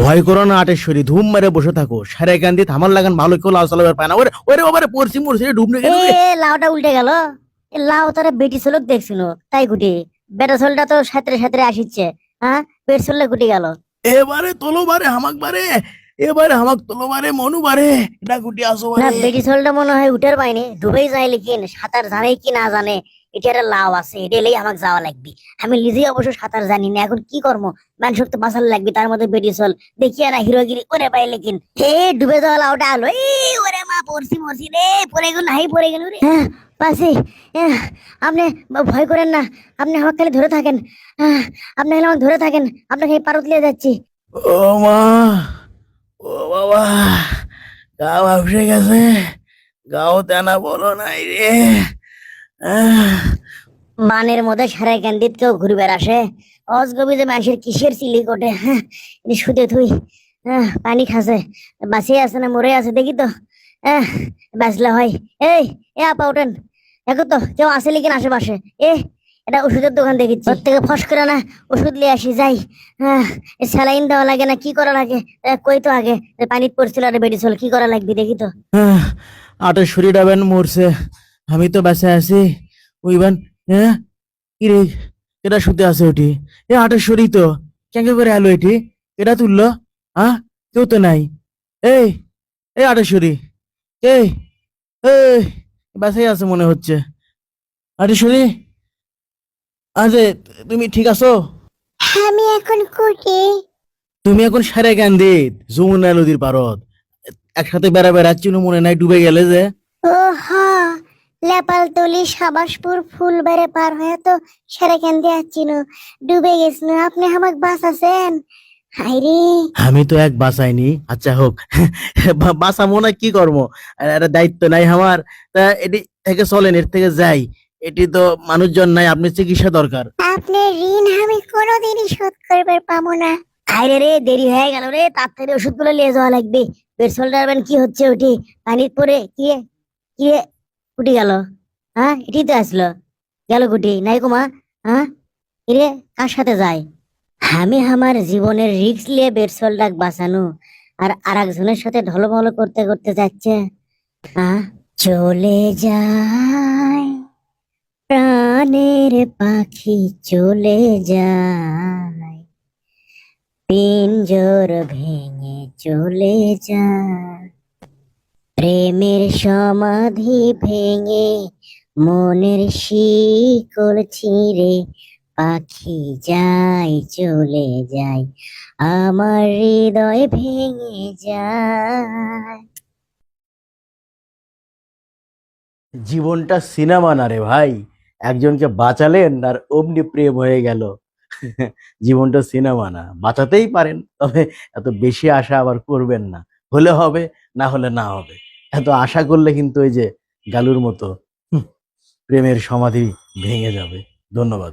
ভয় করো না আটেশ্বরী ধুম মেরে বসে থাকো। সারে গান দিয়ে থামার লাগান ভালো কেউ লাউ চালাবার পায় না। ওরে ওরে বাবারে পড়ছি মরছি ডুবনে গেল লাউটা উল্টে গেল। লাউ তারা বেটি চলক দেখছিল তাই গুটি। বেটা চলটা তো সাঁতরে সাঁতরে আসিচ্ছে হ্যাঁ পেট চললে গুটি গেল। এবারে তোলো বারে হামাক বারে এবারে হামাক তোলো বারে মনু বারে এটা গুটি আসো না বেটি চলটা মনে হয় উঠের পাইনি ডুবেই যায় লেকিন সাঁতার জানে কি না জানে। এটা একটা লাউ আছে, এটা এলেই আমাকে যাওয়া লাগবে। আমি নিজেই অবশ্য সাঁতার জানি না, এখন কি করব? মানুষের তো বাঁচার লাগবে, তার মধ্যে বেটি চল। দেখিয়া না, হিরোগিরি ওরে পাই লেকিন। হে, ডুবে যাওয়া লাউটা আলো। এই ওরে মা, পড়ছি, মরছি রে, পড়ে গেল নাই পড়ে গেল রে। পাশে আপনি ভয় করেন না, আপনি আমাকে খালি ধরে থাকেন। আপনি খালি আমাকে ধরে থাকেন, আপনাকে পারত লিয়ে যাচ্ছি। ও মা, ও বাবা, গা ভাবসে গেছে, গাও তেনা বলো নাই রে। মানের মধ্যে সারা ক্যান্ডিত কেউ ঘুরবে আসে। অজগবি যে মানুষের কিসের চিলি কোটে হ্যাঁ শুতে থুই। পানি খাসে। বাঁচিয়ে আছে না মরে আছে দেখি তো। হ্যাঁ বাঁচলে হয়। এই এ আপা ওঠেন দেখো তো কেউ আসে লিখেন আশেপাশে? এ এটা ওষুধের দোকান দেখিচ্ছি। ওর থেকে ফস করে না ওষুধ নিয়ে আসি যাই। হ্যাঁ স্যালাইন দেওয়া লাগে না কি করা লাগে? কই তো আগে? এ, পানিত পড়ছিল আর বেডি চল কি করা লাগবে দেখি তো। আহ, আটেশ্বরী ডাবেন মরছে। আমি তো বেঁচে আছি। ওইবান হ্যাঁ? কি রে এটা শুতে আছে ওটি? এ আটেশ্বরী তো। কেঙ্গে করে আলো এটি? এটা তুললো? হ্যাঁ কেউ তো নাই। এই এই আটেশ্বরী। এই এই বেঁচেই আছে মনে হচ্ছে। আটেশ্বরী? আরে তুমি ঠিক আছো? আমি এখন কুটি। তুমি এখন সারে দিত যমুনা নদীর পারত একসাথে বেড়া বেড়াচ্ছিল মনে নাই ডুবে গেলে যে। ও হা লেপাল তলি সাবাসপুর ফুল বেড়ে পার হয়ে তো সেরে কেন দিয়ে আসছিল ডুবে গেছিল আপনি আমাকে বাঁচাছেন? হাইরে আমি তো এক বাসাইনি আচ্ছা হোক। বা- বাঁচাবো না কি করব দায়িত্ব নাই আমার। তা এটি থেকে চলেন এর থেকে যাই। এটি তো মানুষজন নাই আপনি চিকিৎসা দরকার। আপনি ঋণ আমি কোনোদিনই শোধ করবে পাবো না। আরে রে দেরি হয়ে গেল রে। তার তাড়াতাড়ি ওষুধগুলো নিয়ে যাওয়া লাগবে। পেট্রোল ডারবেন কি হচ্ছে ওটি? পানির পরে কি কি উঠে গেল। হ্যাঁ এটি তো আসলো। গেল গুটি নাই কুমা হ্যাঁ? এরে, কার সাথে যায়? আমি আমার জীবনের রিক্স নিয়ে বেরসল ডাক বাঁচানো আর আর একজনের সাথে ঢলমল করতে করতে যাচ্ছে। হ্যাঁ চলে যায়। প্রাণের পাখি চলে যায়। পিঞ্জর ভেঙে চলে যায়। প্রেমের সমাধি ভেঙে মনের শিকড় ছিঁড়ে পাখি যায়, চলে যায়, আমার হৃদয় ভেঙে যায়। জীবনটা সিনেমা না রে ভাই? একজনকে বাঁচালেন আর অমনি প্রেম হয়ে গেল। জীবনটা সিনেমা না। বাঁচাতেই পারেন, তবে এত বেশি আশা আবার করবেন না। হলে হবে, না হলে না হবে। এত আশা করলে কিন্তু ওই যে গালুর মতো প্রেমের সমাধি ভেঙে যাবে। ধন্যবাদ।